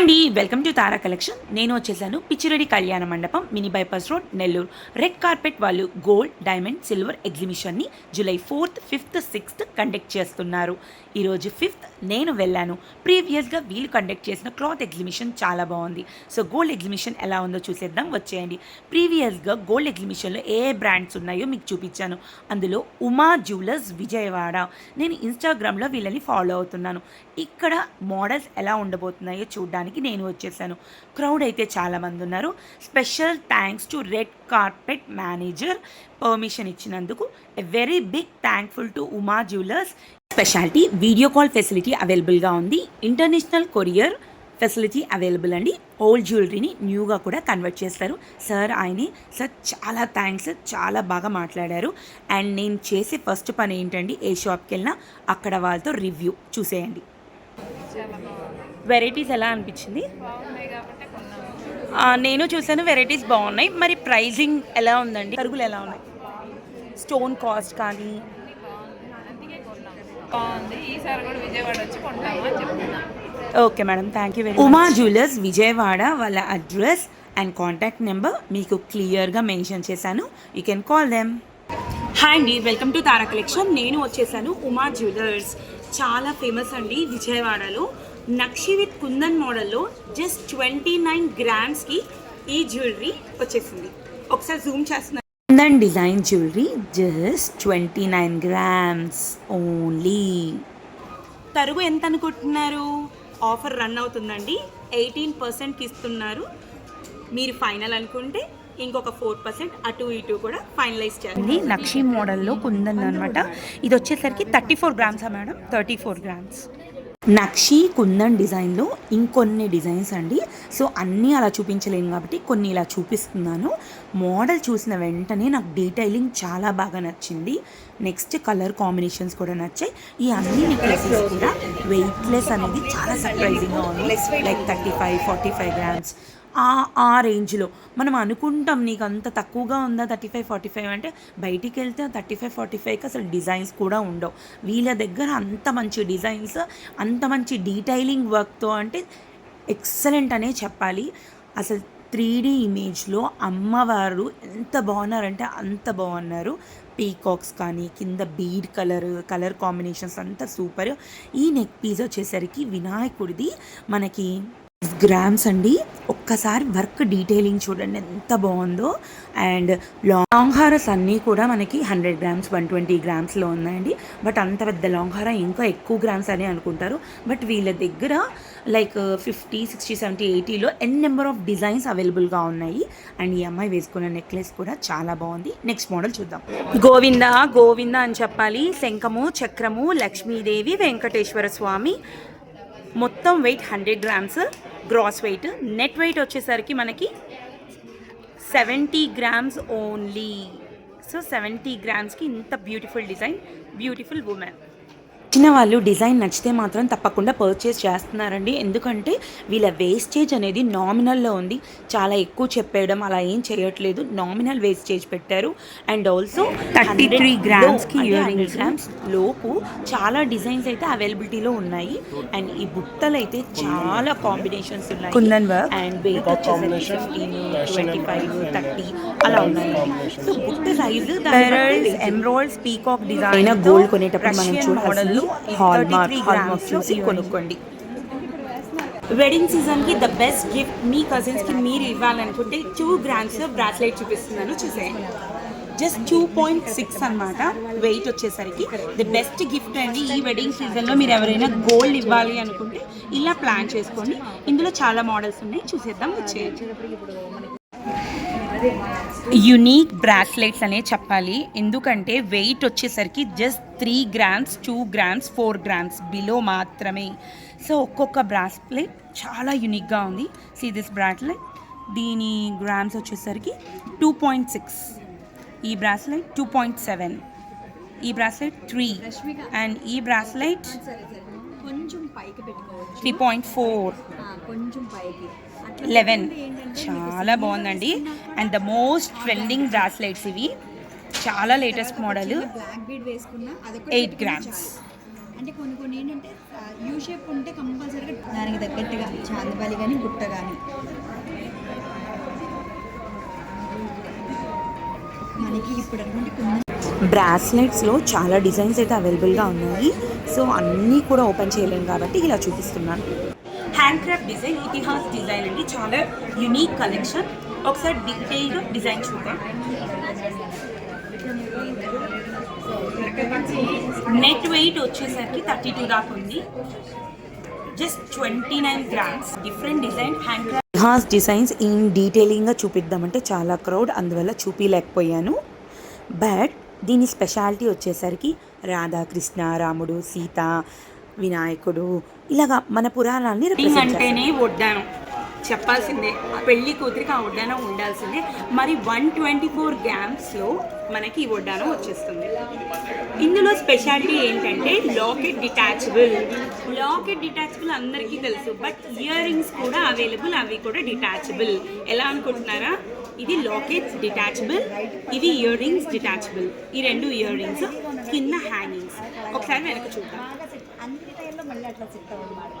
అండి welcome to Tara collection. నేను వచ్చేసాను Pichireddy Kalyana Mandapam mini bypass road Nellore. Red carpet వాళ్ళు gold diamond silver ఎగ్జిబిషన్ని July fourth fifth sixth conduct చేస్తున్నారు. ఈరోజు fifth నేను వెళ్ళాను. ప్రీవియస్గా వీళ్ళు కండక్ట్ చేసిన క్లాత్ ఎగ్జిబిషన్ చాలా బాగుంది. సో గోల్డ్ ఎగ్జిబిషన్ ఎలా ఉందో చూసేద్దాం వచ్చేయండి. ప్రీవియస్గా గోల్డ్ ఎగ్జిబిషన్లో ఏ బ్రాండ్స్ ఉన్నాయో మీకు చూపించాను. అందులో ఉమా జ్యువెలర్స్ విజయవాడ. నేను ఇన్స్టాగ్రామ్లో వీళ్ళని ఫాలో అవుతున్నాను. ఇక్కడ మోడల్స్ ఎలా ఉండబోతున్నాయో చూడడానికి నేను వచ్చేసాను. క్రౌడ్ అయితే చాలామంది ఉన్నారు. Special thanks to red carpet manager permission ఇచ్చినందుకు a very big thankful to Uma jewellers speciality video call facility అవైలబుల్గా ఉంది. ఇంటర్నేషనల్ కొరియర్ ఫెసిలిటీ అవైలబుల్ అండి. ఓల్డ్ జ్యువెలరీని న్యూగా కూడా కన్వర్ట్ చేస్తారు. సార్ ఆయనే సార్ చాలా థ్యాంక్స్ చాలా బాగా మాట్లాడారు. అండ్ నేను చేసే ఫస్ట్ పని ఏంటండి? ఏ షాప్కి వెళ్ళినా అక్కడ వాళ్ళతో రివ్యూ చూసేయండి. వెరైటీస్ ఎలా అనిపించింది? నేను చూసాను వెరైటీస్ బాగున్నాయి. మరి ప్రైజింగ్ ఎలా ఉందండి? పరుగులు ఎలా ఉన్నాయి? స్టోన్ కాస్ట్ కానీ? అన్నీ బాగుంది అందుకే కొన్నాము బాగుంది. ఈసారి కూడా విజయవాడ వచ్చి కొంటాము అని చెప్తున్నాం. Okay madam. Thank you very Uma jewellers Vijayawada వాళ్ళ అడ్రస్ అండ్ కాంటాక్ట్ నెంబర్ మీకు క్లియర్గా మెన్షన్ చేశాను. You can call them hi అండి. వెల్కమ్ టు తారా కలెక్షన్ నేను వచ్చేసాను ఉమా జ్యువెలర్స్. చాలా ఫేమస్ అండి విజయవాడలో. నక్షి విత్ కుందన్ మోడల్లో జస్ట్ ట్వంటీ నైన్ గ్రామ్స్కి ఈ జ్యువెలరీ వచ్చేసింది. ఒకసారి జూమ్ చేస్తున్నాను kundan design jewellery just twenty nine grams only తరుగు ఎంత అనుకుంటున్నారు? ఆఫర్ రన్ అవుతుందండి. ఎయిటీన్ పర్సెంట్కి ఇస్తున్నారు. మీరు ఫైనల్ అనుకుంటే ఇంకొక ఫోర్ పర్సెంట్ అటు ఇటు కూడా ఫైనలైజ్ చేయాలి. నక్షి మోడల్లో కుందన్ అనమాట ఇది వచ్చేసరికి థర్టీ ఫోర్ గ్రామ్సా మేడం? Thirty four grams. నక్షి కుందన్ డిజైన్లో ఇంకొన్ని డిజైన్స్ అండి. సో అన్నీ అలా చూపించలేను కాబట్టి కొన్ని ఇలా చూపిస్తున్నాను. మోడల్ చూసిన వెంటనే నాకు డీటెయిలింగ్ చాలా బాగా నచ్చింది. నెక్స్ట్ కలర్ కాంబినేషన్స్ కూడా నచ్చాయి. ఈ అన్ని నెక్లెసెస్ కూడా వెయిట్లెస్ అనేది చాలా సర్ప్రైజింగ్గా ఉంది. Like thirty five forty five grams ఆ ఆ రేంజ్లో. మనం అనుకుంటాం నీకు అంత తక్కువగా ఉందా థర్టీ ఫైవ్ ఫార్టీ ఫైవ్ అంటే బయటికి వెళ్తే థర్టీ ఫైవ్ ఫార్టీ ఫైవ్కి అసలు డిజైన్స్ కూడా ఉండవు. వీళ్ళ దగ్గర అంత మంచి డిజైన్స్ అంత మంచి డీటెయిలింగ్ వర్క్తో అంటే ఎక్సలెంట్ అనే చెప్పాలి. అసలు త్రీ డీ ఇమేజ్లో అమ్మవారు ఎంత బాగున్నారంటే అంత బాగున్నారు. పీకాక్స్ కానీ కింద బీడ్ కలర్ కలర్ కాంబినేషన్స్ అంతా సూపర్. ఈ నెక్ పీస్ వచ్చేసరికి వినాయకుడిది మనకి గ్రామ్స్ అండి. ఒక్కసారి వర్క్ డీటెయిలింగ్ చూడండి ఎంత బాగుందో. అండ్ లాంగ్ హారస్ అన్నీ కూడా మనకి హండ్రెడ్ గ్రామ్స్ వన్ ట్వంటీ గ్రామ్స్లో ఉన్నాయండి. బట్ అంత పెద్ద లాంగ్ హార ఇంకా ఎక్కువ గ్రామ్స్ అని అనుకుంటారు. బట్ వీళ్ళ దగ్గర లైక్ ఫిఫ్టీ సిక్స్టీ సెవెంటీ ఎయిటీలో ఎన్ నెంబర్ ఆఫ్ డిజైన్స్ అవైలబుల్గా ఉన్నాయి. అండ్ ఈ అమ్మాయి వేసుకున్న నెక్లెస్ కూడా చాలా బాగుంది. నెక్స్ట్ మోడల్ చూద్దాం. గోవింద గోవింద అని చెప్పాలి. శంఖము చక్రము లక్ష్మీదేవి వెంకటేశ్వర స్వామి. మొత్తం weight hundred grams gross weight net weight వచ్చేసరికి మనకి seventy grams only so seventy గ్రామ్స్కి ఇంత బ్యూటిఫుల్ డిజైన్ బ్యూటిఫుల్ ఉమెన్ వచ్చిన వాళ్ళు డిజైన్ నచ్చితే మాత్రం తప్పకుండా పర్చేస్ చేస్తున్నారండి. ఎందుకంటే వీళ్ళ వేస్టేజ్ అనేది నామినల్లో ఉంది. చాలా ఎక్కువ చెప్పేయడం అలా ఏం చేయట్లేదు. నామినల్ వేస్టేజ్ పెట్టారు. అండ్ ఆల్సో థర్టీ త్రీ గ్రామ్స్కి గ్రామ్స్ లోపు చాలా డిజైన్స్ అయితే అవైలబిలిటీలో ఉన్నాయి. అండ్ ఈ బుట్టలు అయితే చాలా కాంబినేషన్స్ ఉన్నాయి. అండ్ వెయిట్ వచ్చేసరికి ఫిఫ్టీన్ ట్వంటీ ఫైవ్ థర్టీ అలా ఉన్నాయి. సో బుట్ట size emeralds peacock design gold కొనేటప్పుడు మనం చూడాలి మార్క్ చూసి కొనుక్కోండి. వెడ్డింగ్ సీజన్కి ద బెస్ట్ గిఫ్ట్ మీ కజిన్స్కి మీరు ఇవ్వాలనుకుంటే టూ గ్రామ్స్ బ్రాస్లెట్ చూపిస్తున్నాను చూసేయండి. జస్ట్ టూ పాయింట్ సిక్స్ అనమాట వెయిట్ వచ్చేసరికి ది బెస్ట్ గిఫ్ట్ అండి. ఈ వెడ్డింగ్ సీజన్లో మీరు ఎవరైనా గోల్డ్ ఇవ్వాలి అనుకుంటే ఇలా ప్లాన్ చేసుకోండి. ఇందులో చాలా మోడల్స్ ఉన్నాయి. చూసేద్దాం వచ్చేయండి. యునీక్ బ్రాస్లెట్స్ అనే చెప్పాలి. ఎందుకంటే వెయిట్ వచ్చేసరికి just three grams two grams four grams below మాత్రమే. సో ఒక్కొక్క బ్రాస్లెట్ చాలా యునిక్గా ఉంది. సి దిస్ బ్రాస్లెట్ దీని గ్రామ్స్ వచ్చేసరికి టూ పాయింట్ సిక్స్ ఈ బ్రాస్లెట్ టూ పాయింట్ సెవెన్ ఈ బ్రాస్లెట్ త్రీ అండ్ ఈ బ్రాస్లెట్ కొంచెం పైకి పెట్టుకోవచ్చు. త్రీ పాయింట్ ఫోర్ కొంచెం పైకి. లెవెన్. చాలా బాగుందండి. And the most trending bracelets ఇవి. చాలా లేటెస్ట్ మోడల్. బ్లాక్ బీడ్ వేసుకున్నా అదొక ఎయిట్ గ్రామ్స్. అంటే కొన్ని కొన్ని ఏంటంటే యూ షేప్ ఉంటే కంపల్సరీగా దానికి తగ్గట్టుగా చాందిబాలి కానీ గుట్ట కానీ మనకి ఇప్పుడు అనుకుంటే కొన్ని బ్రాస్లెట్స్లో చాలా డిజైన్స్ అయితే అవైలబుల్గా ఉన్నాయి. సో అన్నీ కూడా ఓపెన్ చేయలేము కాబట్టి ఇలా చూపిస్తున్నాను. హ్యాండ్ క్రాఫ్ట్ డిజైన్ ఇతిహాస్ డిజైన్ అండి. చాలా యునీక్ కలెక్షన్ ఒకసారి డీటెయిల్గా డిజైన్ చూద్దాం. నెట్ వెయిట్ వచ్చేసరికి థర్టీ టూ దాకా ఉంది. Just twenty nine grams different design handcraft Itihas designs in డీటెయిలింగ్గా చూపిద్దామంటే చాలా క్రౌడ్ అందువల్ల చూపించలేకపోయాను బట్ దీని స్పెషాలిటీ వచ్చేసరికి రాధాకృష్ణ రాముడు సీత వినాయకుడు. ఇలాగా మన పురాణాన్ని అంటేనే వడ్డానం చెప్పాల్సిందే పెళ్ళి కూతురికి ఆ వడ్డానం ఉండాల్సిందే. మరి వన్ ట్వంటీ ఫోర్ గ్రామ్స్లో మనకి ఈ వడ్డానం వచ్చేస్తుంది. ఇందులో స్పెషాలిటీ ఏంటంటే లాకెట్ డిటాచబుల్. లాకెట్ డిటాచబుల్ అందరికీ తెలుసు బట్ ఇయర్ రింగ్స్ కూడా అవైలబుల్ అవి కూడా డిటాచబుల్. ఎలా అనుకుంటున్నారా? ఇది లాకెట్ డిటాచబుల్ ఇది ఇయర్ రింగ్స్ డిటాచబుల్. ఈ రెండు ఇయర్ రింగ్స్ కింద హ్యాంగింగ్స్. ఒకసారి వెనక చూద్దాం బాగా సెట్ అన్ని టైంలో మళ్ళీ అట్లా సెట్ అవ్వమాట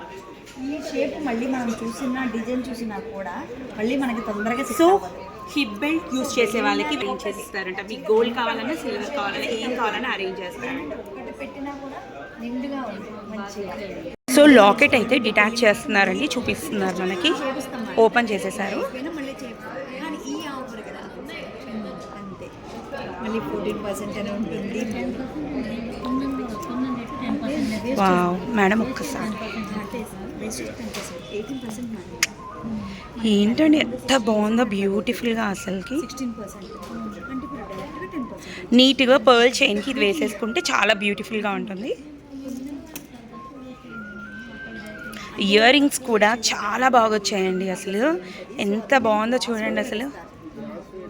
ఈ షేప్ మళ్ళీ మనం చూసినా డిజైన్ చూసినా కూడా మళ్ళీ మనకి తొందరగా సో హిప్ బెల్ట్ యూస్ చేసే వాళ్ళకి అరేంజ్ చేసి ఇస్తారంట మీకు గోల్డ్ కావాలన్నా సిల్వర్ కావాలన్నా ఏం కావాలన్నా అరేంజ్ చేస్తారంట. పెట్టినా కూడా నిండుగా మంచిగా. సో లాకెట్ అయితే డిటాచ్ చేస్తున్నారండి చూపిస్తున్నారు మనకి. ఓపెన్ చేసేసారు అయిపోయినా మళ్ళీ చేపిస్తాం కానీ ఈ ఆఫర్ కదా అంతే ఓన్లీ ఫోర్టీన్ పర్సెంట్ అనే ఉంటుంది. వావ్ మేడం ఒక్కసారి. ఏంటండి ఎంత బాగుందో బ్యూటిఫుల్గా అసలుకి. నీట్గా పర్ల్ చైన్కి ఇది వేసేసుకుంటే చాలా బ్యూటిఫుల్గా ఉంటుంది. ఇయర్ రింగ్స్ కూడా చాలా బాగా వచ్చాయండి అసలు. ఎంత బాగుందో చూడండి అసలు.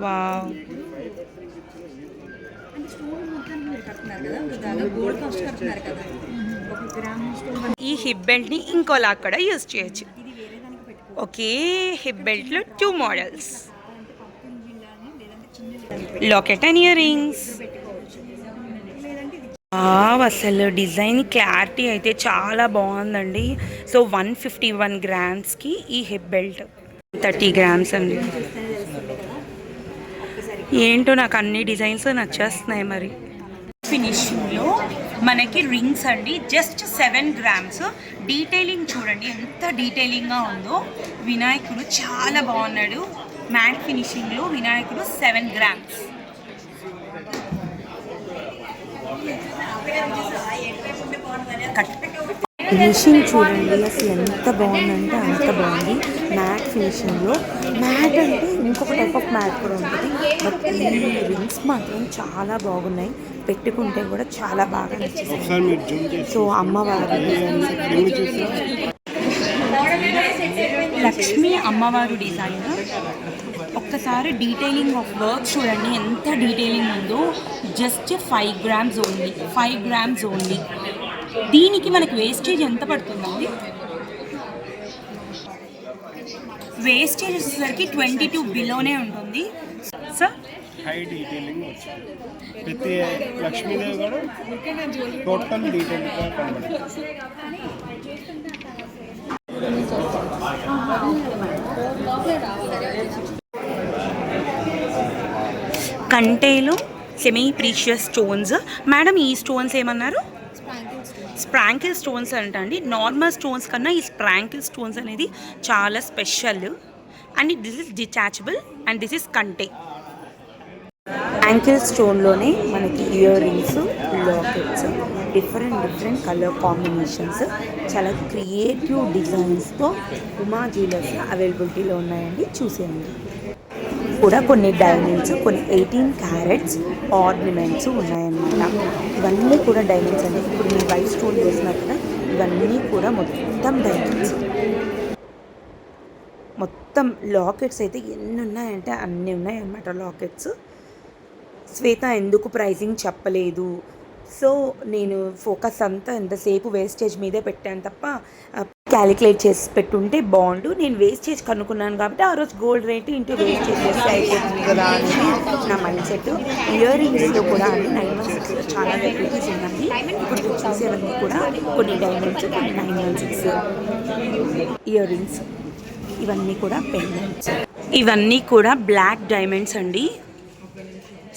వావ్. గోల్డ్ కాస్ట్ కడుతున్నారు కదా. ఒక గ్రామ్ స్టోన్ ఈ హిప్ బెల్ట్ని ఇంకోలా కూడా యూజ్ చేయొచ్చు. ఒకే hip బెల్ట్లో two models locket and earrings అసలు డిజైన్ క్లారిటీ అయితే చాలా బాగుందండి. సో వన్ ఫిఫ్టీ వన్ గ్రామ్స్కి ఈ హిప్ బెల్ట్. థర్టీ గ్రామ్స్ అండి. ఏంటో నాకు అన్ని డిజైన్స్ నచ్చేస్తున్నాయి మరి. ఫినిషింగ్లో మనకి రింగ్స్ అండి. జస్ట్ సెవెన్ గ్రామ్స్ డీటెయిలింగ్ చూడండి ఎంత డీటెయిలింగ్గా ఉందో. వినాయకుడు చాలా బాగున్నాడు. మ్యాట్ ఫినిషింగ్లో వినాయకుడు సెవెన్ గ్రామ్స్ ఫినిషింగ్ చూడండి అసలు ఎంత బాగుందంటే అంత బాగుంది. ఫినిషింగ్లో మ్యాట్ అంటే ఇంకొక టైప్ ఆఫ్ మ్యాట్ కూడా ఉంటుంది. బట్ ఈ రింగ్స్ మాత్రం చాలా బాగున్నాయి. పెట్టుకుంటే కూడా చాలా బాగా నచ్చింది సో అమ్మవారి లక్ష్మీ అమ్మవారు డిజైన్ ఒక్కసారి డీటెయిలింగ్ ఆఫ్ వర్క్ చూడండి. ఎంత డీటెయిలింగ్ ఉందో. Just five grams only five grams only దీనికి మనకి వేస్టేజ్ ఎంత పడుతుందండి వేస్టేజ్ వచ్చేసరికి ట్వంటీ టూ బిలోనే ఉంటుంది. సార్ హై డీటెయిలింగ్ వచ్చింది. ప్రతి లక్ష్మీదేవి కూడా టోటల్ డీటెయిల్గా కనబడుతుంది. కంటేలో సెమీ ప్రీషియస్ స్టోన్స్ మేడం ఈ స్టోన్స్ ఏమన్నారు? స్ప్రాంకిల్ స్టోన్స్ అంట అండి నార్మల్ స్టోన్స్ కన్నా ఈ స్ప్రాంకిల్ స్టోన్స్ అనేది చాలా special. And this is detachable and this is కంటే. యాంకిల్ స్టోన్లోనే మనకి ear rings lockets different different colour combinations చాలా క్రియేటివ్ డిజైన్స్తో ఉమా జ్యువెలర్స్ అవైలబిలిటీలో ఉన్నాయండి. చూసేయండి. కూడా కొన్ని డైమండ్స్ కొన్ని ఎయిటీన్ క్యారెట్స్ ఆర్నమెంట్స్ ఉన్నాయన్నమాట. ఇవన్నీ కూడా డైమండ్స్ అండి. ఇప్పుడు మీ వైఫ్ స్టోన్ వేసినారు ఇవన్నీ కూడా మొత్తం డైమండ్స్ మొత్తం లాకెట్స్ అయితే ఎన్ని ఉన్నాయంటే అన్నీ ఉన్నాయన్నమాట లాకెట్స్ శ్వేత ఎందుకు ప్రైజింగ్ చెప్పలేదు? సో నేను ఫోకస్ అంతా ఎంతసేపు వేస్టేజ్ మీదే పెట్టాను తప్ప క్యాలిక్యులేట్ చేసి పెట్టుంటే బాగుండు నేను వేస్టేజ్ కనుక్కున్నాను కాబట్టి ఆ రోజు గోల్డ్ రేట్ ఇంటూ వేస్టేజ్ చేస్తే అయిపోతుంది కదా అనేది నా మైండ్ సెట్ ఇయర్ రింగ్స్లో కూడా అండి నైన్ సిక్స్లో చాలా వెరైటీస్ ఉన్నాయి. ఇప్పుడు చూసేవన్నీ కూడా కొన్ని డైమండ్స్ కొన్ని nine one six earrings ఇవన్నీ కూడా పెండెంట్స్ ఇవన్నీ కూడా బ్లాక్ డైమండ్స్ అండి.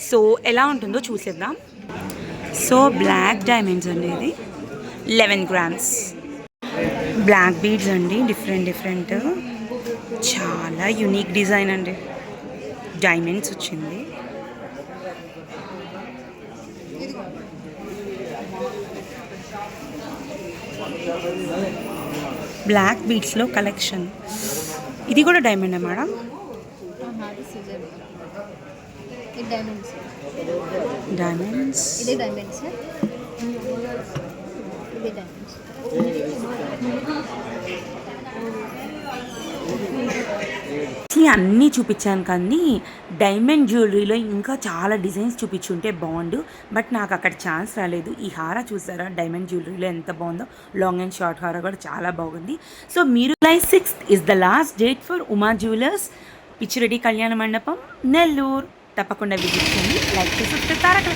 సో ఎలా ఉంటుందో చూసేద్దాం. సో బ్లాక్ డైమండ్స్ అండి ఇది. Eleven grams. బ్లాక్ బీడ్స్ అండి డిఫరెంట్ డిఫరెంట్. చాలా యునిక్ డిజైన్ అండి. డైమండ్స్ వచ్చింది. బ్లాక్ బీడ్స్లో కలెక్షన్. ఇది కూడా డైమండ్ మేడం. ఇది డైమండ్స్ డైమండ్స్ ఇదే డైమండ్స్ ఇదే డైమండ్స్ యాక్చువల్లీ అన్నీ చూపించాను కానీ డైమండ్ జ్యువెలరీలో ఇంకా చాలా డిజైన్స్ చూపించుంటే బాగుండు. బట్ నాకు అక్కడ ఛాన్స్ రాలేదు. ఈ హార చూసారా? డైమండ్ జ్యువెలరీలో ఎంత బాగుందో. లాంగ్ అండ్ షార్ట్ హార కూడా చాలా బాగుంది. సో మీరు July sixth is the last date for Uma jewellers Pichireddy Kalyana Mandapam Nellore తప్పకుండా విజిట్ చేయండి లైక్ చేసి తారక